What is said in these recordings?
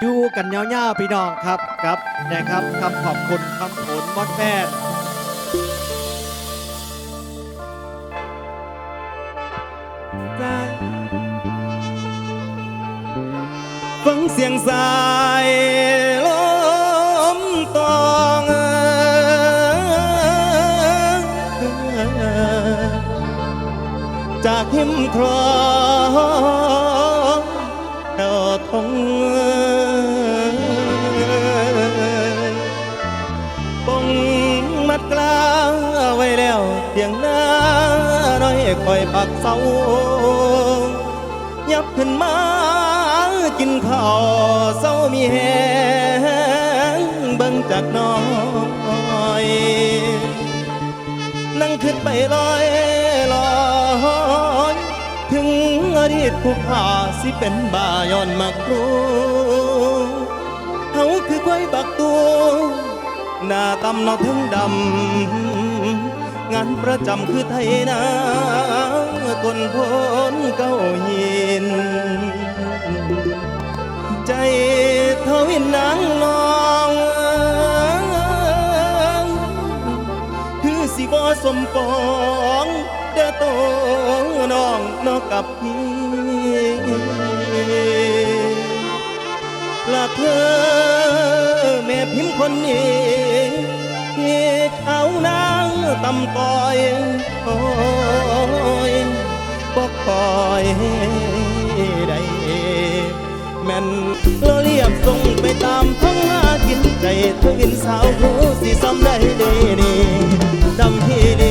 อยู่กันยาวๆพี่น้องครับครับนะครับคำขอบคุณคำผลมอดแพทย์ฟังเสียงสายลมตองจากหิมครองดอทง คอยปักเสายับขึ้นมากินข้าวเศร้ามีแหงเบิ่งจากน้อยนั่งขึ้นไปลอยลอยถึงอดีตผู้ข่าสิเป็นบ่าย้อนมักรู้เขาคือควายบักตัวหน้าตำนอถึงดำ งานประจำคือไทยนาตนพ้นเก้าหิน ใจเทวินนางนองคือสิบ่สมปองเด้อโตน้องนอกกับพี่ละเธอแม่พิมพ์คนนี้ เขานางตำต่อยโอ้ยบอกคอยได้แม่นเราเรียบส่งไปตามท้องหากินใจเธอวินสาวผู้สิซ้ำได้ดีนี่ดำที่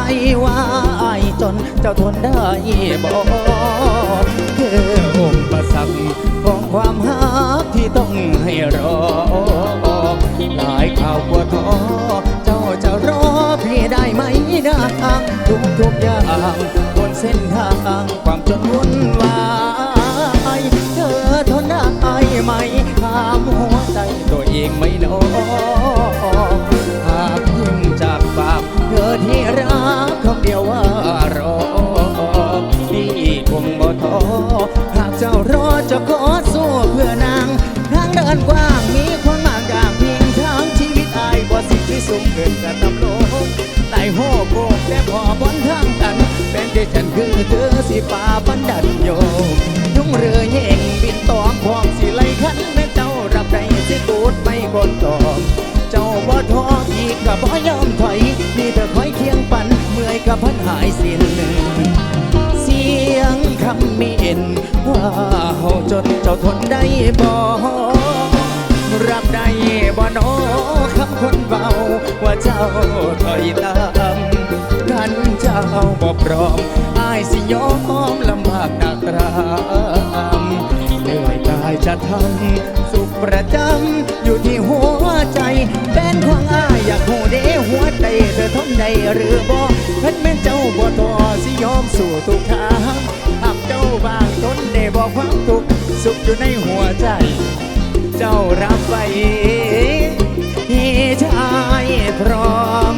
ใจว่าอายจนเจ้าทนได้บ่คืออุประสรรคของความหักที่ต้องให้รอ หลายข่าวปวดท้อเจ้าจะรอพี่ได้ไหมนะทุกทุกอย่างบนเส้นทางความจนวุ่นวายเธอทนได้ไหมถามหัวใจตัวเองไม่นอหากยิ่งจากปาก เธอที่รักคำเดียวว่ารอพี่คงบ่ท้อหากเจ้ารอจะขอสู้เพื่อนางทางเดินกว้างมีคนมากอย่างเพียงทางชีวิตอายบ่สิทธิสูงเกินกระตำโลกไต่โหโกกแต่พอบนทางกันเป็นที่ฉันคือเธอสิป่าบันดันโยยุ่งเรือเย่งบินตองพองสิไลคันแม่เจ้ารับได้สิกูดไม่คนต่อ เฮาจนเจ้าทนได้บ่รับได้บ่นอคำคนเบา ว่าเจ้าถอยตามกันเจ้าบ่พร้อมอายสิยอมลำบากหนักรามเหนื่อยกายจะทำสุขประจำอยู่ที่หัวใจเป็นของอายอยากหูเดหัวใจเธอทนได้หรือบ่เพิ่นแม่นเจ้าบ่ทอสิยอมสู่ทุกทางหากเจ้าบางทน บอกความทุกข์สุขอยู่ในหัวใจ เจ้ารับไว้ที่ชายพร้อม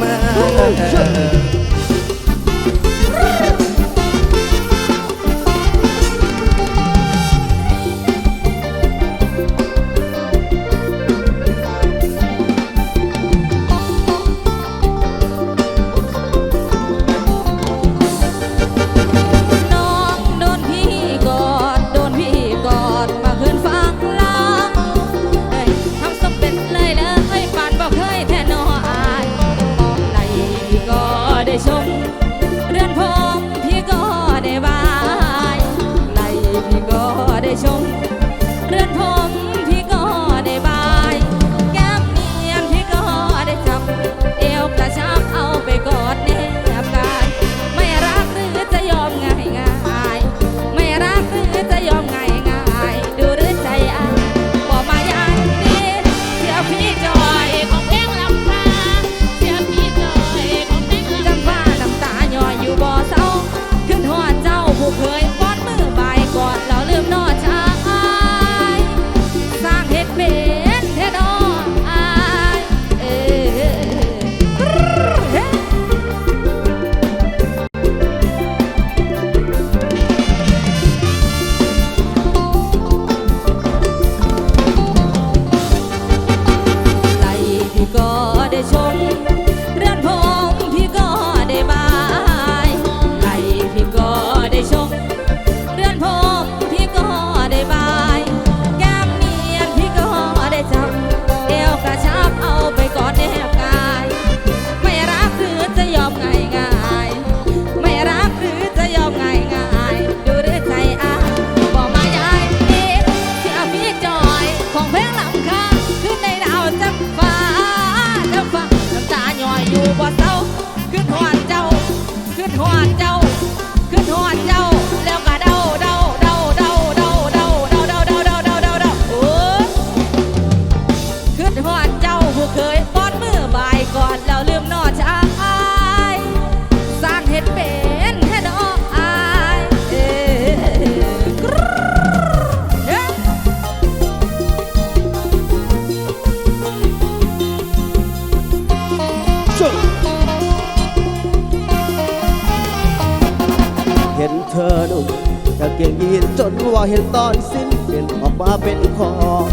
ออกมาเป็นคอง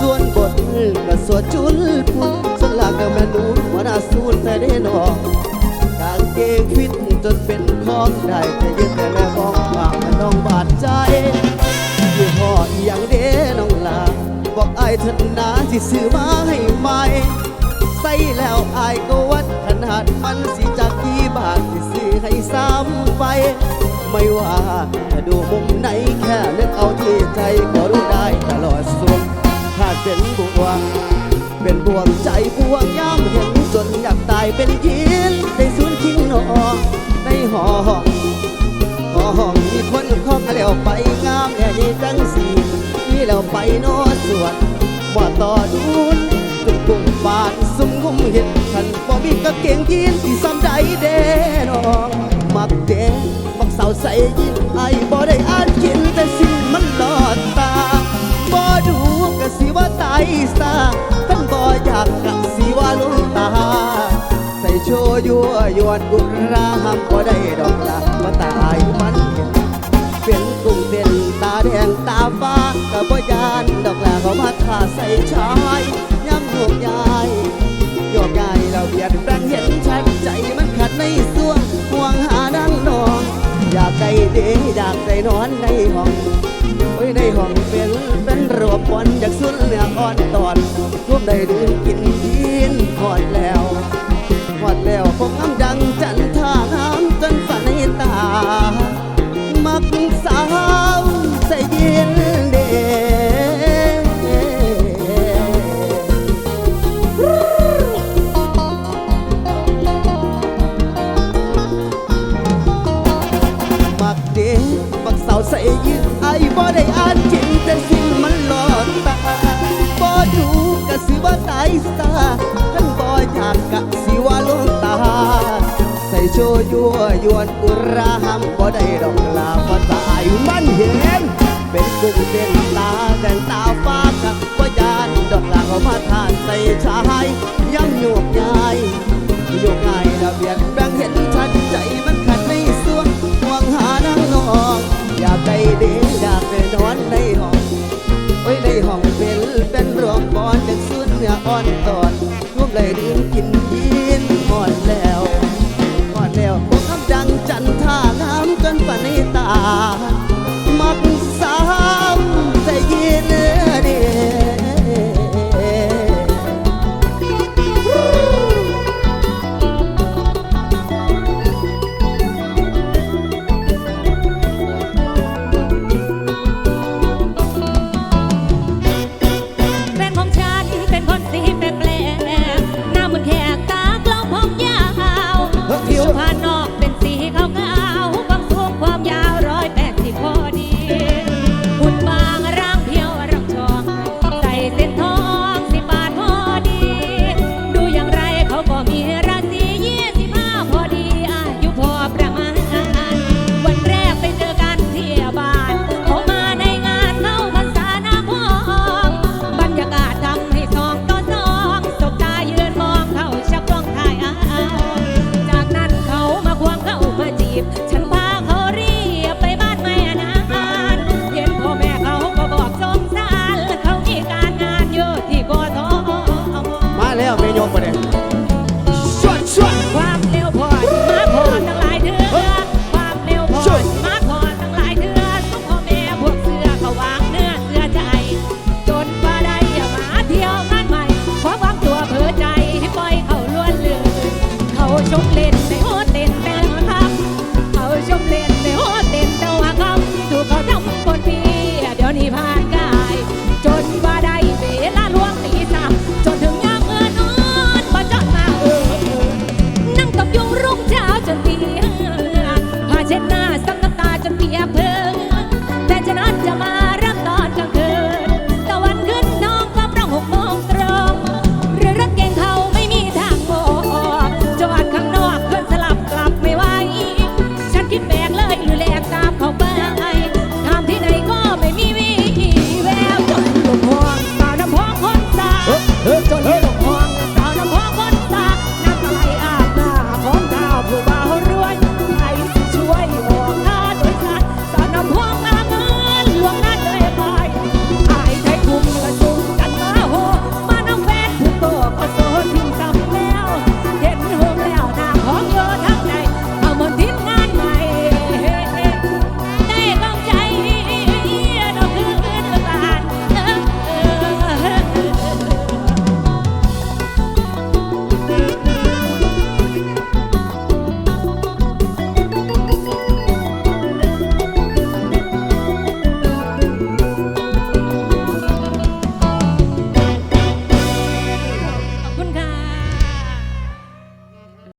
ส่วนบทก็สวดจุลพุ่นสวนหลากกับแม่นูหัวหน้าสูนแต่ได้นอกกางเกงฟิตจนเป็นของได้แต่ยืนแต่แม่มองปากมันน้องบาดใจยี่ห้ออย่างเด้น้องลาบอกไอ้ายถนนาที่ซื้อมาให้ใหม่ใส่แล้วอายก็วัดขนาดมันสิจากกี่บาทที่ ให้ซ้ำไป ไม่ว่าจะดูมุมไหนแค่เลือกเอาที่ใจก็รู้ได้ตลอดสุขถ้าเกิดเป็นบวง เป็นบวงใจบวงย่ำเห็นจนอยากตายเป็นยินได้สูญทิ้งนอในห้องหอห้องมีคนข้องแล้วไปงามแน่นี่จังสีมีแล้วไปโนสวดว่าต่อดูน จุกกุ้งบานซุ่มหุ่มเห็นฉันบ่มีกางเกงยีนที่ซ้ำใดเด้น้องมักเด้มักสาวใส่ยินไอ้บ่ได้อ่านกินแต่สิ่งมันหลอดตาบ่ดูกะสิว่าตายซาท่านบ่อยากกะสิว่าลุงตา ใส่โชว์ยั่วยวนกุราห้ามบ่ได้ดอกละว่าตายมันเห็นเป็นกุ้งเต้นตาแดงตาฟ้ากะบ่ยานดอกละเขามาท่าใส่ชาย ย้ำโยกยายโยกยายเราเบียดแปลงเห็นชัดใจมันขัดในส่วงห่วงหาดังนอง อยากได้เดอยากได้นอนในห้องโอ้ยในห้องเป็นเป็นรวบบอนจากสุดเหลืออ่อนตอนรวมได้ดื่มกินยินหอดแล้วหอดแล้วคงงามดังจั ยวนอุราหามบ่ได้ดอกลาว่าตายมันเห็น เป็นกุ้งเต้นตาแดงตาฟ้ากับว่ายานดอกลาเขามาทานใส่ชายย้ำโยกยายโยกง่ายระเบียดแบ่งเห็นชัดใจมันขัดในส่วงห่วงหานังนองอยากได้เดีอยากได้นอนในห้องไว้ในห้องเป็นเป็นรวมบอนเป็นสุดเนื้ออ่อนตอนร่วมเลยดื่มกิน passar